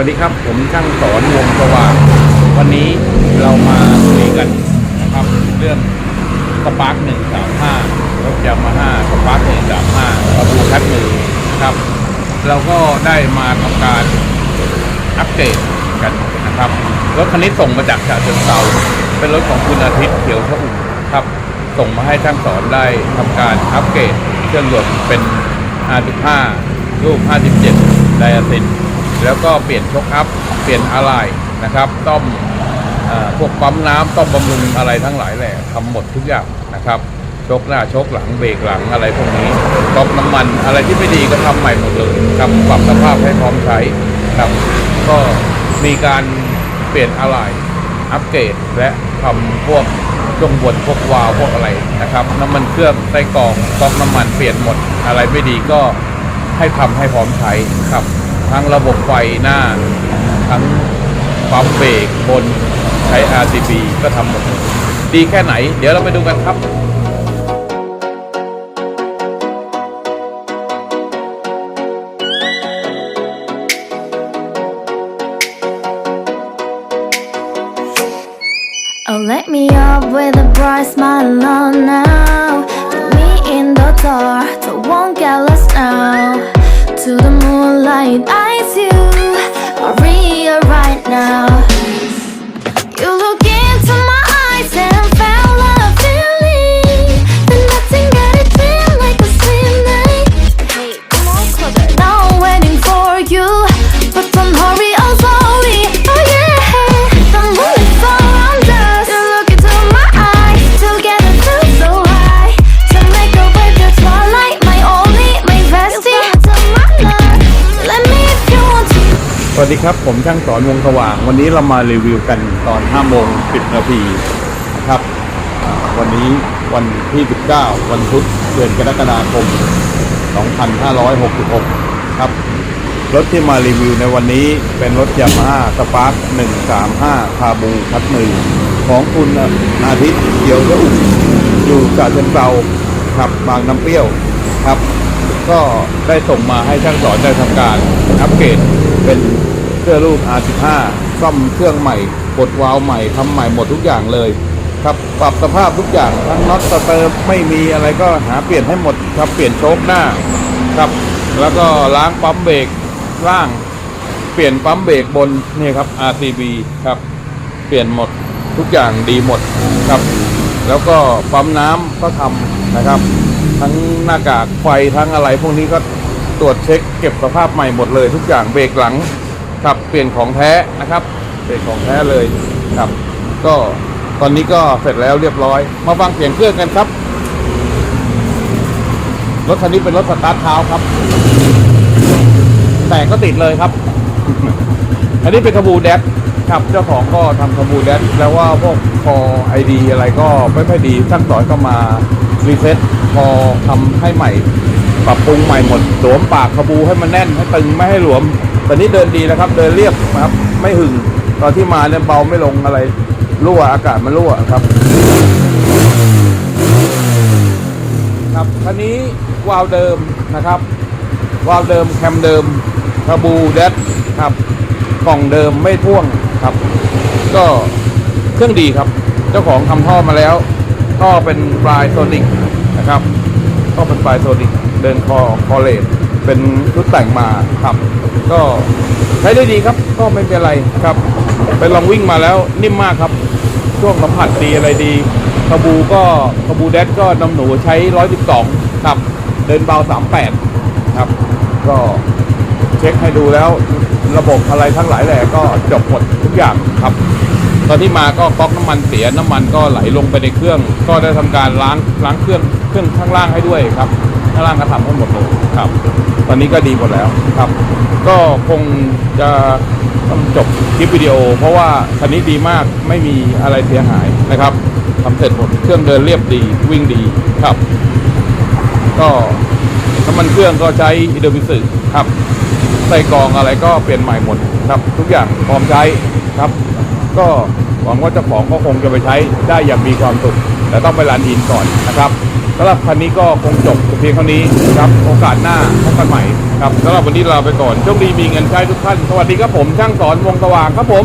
วัสดีครับ ผมช่างสอนวงสว่างวันนี้เรามาคุยกันนะครับเรื่องสปาร์กหนึ่งสามห้ารถยามาฮ่าสปาร์กหนึ่งสามห้าประตูคัดมือนะครับ เราก็ได้มาทำการอัปเดตกันนะครับรถคันนี้ส่งมาจากฉะเชิงเทราเป็นรถของคุณอาทิตย์เขียวชอุ่มครับ ส่งมาให้ช่างสอนได้ทำการอัปเกรดเครื่องยนต์เป็น R15 รูป57 ไดอะซิน แล้วก็เปลี่ยนชกอัพ เปลี่ยนอะไหล่นะครับต้อมพวกปั๊มน้ำต้อมบำรุงอะไรทั้งหลายแหละทำหมดทุกอย่างนะครับชกหน้าชกหลังเบรกหลังอะไรพวกนี้ก๊อกน้ำมันอะไรที่ไม่ดีก็ทำใหม่หมดเลยครับปรับสภาพให้พร้อมใช้ครับก็มีการเปลี่ยนอะไหล่อัปเกรดและทำพวกช่วงบนพวกวาวพวกอะไรนะครับ น้ำมันเครื่องไส้กรองก๊อกน้ำมันเปลี่ยนหมดอะไรไม่ดีก็ให้ทำให้พร้อมใช้ครับ ทั้งระบบไฟหน้า ทั้งปั๊มเบรกบนใช้ RCB ก็ทำหมดดีแค่ไหน เดี๋ยวเราไปดูกันครับ Oh, let me up with a bright smile on สวัสดีครับ ผมช่างสอนวงสว่าง วันนี้เรามารีวิวกันตอน5โมง10นาทีนะครับ วันนี้วันที่ 19 วันพุธเดือนกรกฎาคม 2566 ครับ รถที่มารีวิวในวันนี้เป็นรถยามาฮ่าสปาร์ค135 คาบูคัดมือของคุณอาทิตย์เขียวระอุ่มอยู่กาเชิงเซาครับบางน้ำเปรี้ยวครับ ก็ได้ส่งมาให้ช่างสอนได้ทำการอัปเกรดเป็น เครื่องลูก R15 ซ่อมเครื่องใหม่กดวาล์วใหม่ทำใหม่หมดทุกอย่างเลยครับปรับสภาพทุกอย่างทั้งน็อตสเตอร์ไม่มีอะไรก็หาเปลี่ยนให้หมดครับเปลี่ยนโชคหน้าครับแล้วก็ล้างปั๊มเบรกล่างเปลี่ยนปั๊มเบรกบนนี่ครับ RCB ครับเปลี่ยนหมดทุกอย่างดีหมดครับ แล้วก็ปั๊มน้ำก็ทำนะครับ ทั้งหน้ากากไฟทั้งอะไรพวกนี้ก็ตรวจเช็คเก็บสภาพใหม่หมดเลยทุกอย่างเบรกหลัง ครับเปลี่ยนของแท้นะครับ เปลี่ยนของแท้เลยครับ ก็ตอนนี้ก็เสร็จแล้วเรียบร้อย มาฟังเสียงเครื่องกันครับ รถคันนี้เป็นรถสตาร์ทเท้าครับ แต่ก็ติดเลยครับ อันนี้เป็นขบูแดดครับเจ้าของก็ทำขบูแดดแล้วว่าพวกพอไอดีอะไรก็ไม่ค่อยดีช่างสอนก็มารีเซ็ตพอทำให้ใหม่ ปรับปรุงใหม่หมดสวมปากขบูให้มันแน่นให้ตึงไม่ให้หลวม ตอนนี้เดินดีนะครับ เดินเรียบนะครับ ไม่หึงตอนที่มาเนี่ยเบาไม่ลงอะไรรั่วอากาศมันรั่วครับ ครับคันนี้วาล์วเดิมนะครับวาล์วเดิมแคมเดิมคาบูแดดครับกล่องเดิมไม่พ่วงครับ ก็เครื่องดีครับ เจ้าของทำท่อมาแล้วท่อเป็นปลายโซนิกนะครับท่อเป็นปลายโซนิกเดินคอคอเลต เป็นชุดแต่งมาครับ ก็ใช้ได้ดีครับ ก็ไม่เป็นไรครับ ไปลองวิ่งมาแล้วนิ่มมากครับ ช่วงสัมผัสดีอะไรดีขบูก็ขบูแดดก็นำหนูใช้112ครับ เดินเบา38ครับ ก็เช็คให้ดูแล้วระบบอะไรทั้งหลายแหล่ก็จบหมดทุกอย่างครับ ตอนที่มาก็ก๊อกน้ำมันเสียน้ำมันก็ไหลลงไปในเครื่อง ก็ได้ทำการล้างล้างเครื่องเครื่องข้างล่างให้ด้วยครับ ข้างล่างก็ทำให้หมดเลยครับ ตอนนี้ก็ดีหมดแล้วครับ ก็คงจะต้องจบคลิปวิดีโอ เพราะว่าคันนี้ดีมากไม่มีอะไรเสียหายนะครับทำเสร็จหมดเครื่องเดินเรียบดีวิ่งดีครับ ก็น้ำมันเครื่องก็ใช้อินโดมิสึครับใส่กรองอะไรก็เปลี่ยนใหม่หมดครับ ทุกอย่างพร้อมใช้ครับ ก็หวังว่าเจ้าของก็คงจะไปใช้ได้อย่างมีความสุขแต่ต้องไปรันอินก่อนนะครับ สำหรับคันนี้ก็คงจบเพียงเท่านี้ครับโอกาสหน้าพบกันใหม่ครับสำหรับวันนี้ลาไปก่อนโชคดีมีเงินใช้ทุกท่าน สวัสดีครับผมช่างสอนวงสว่างครับผม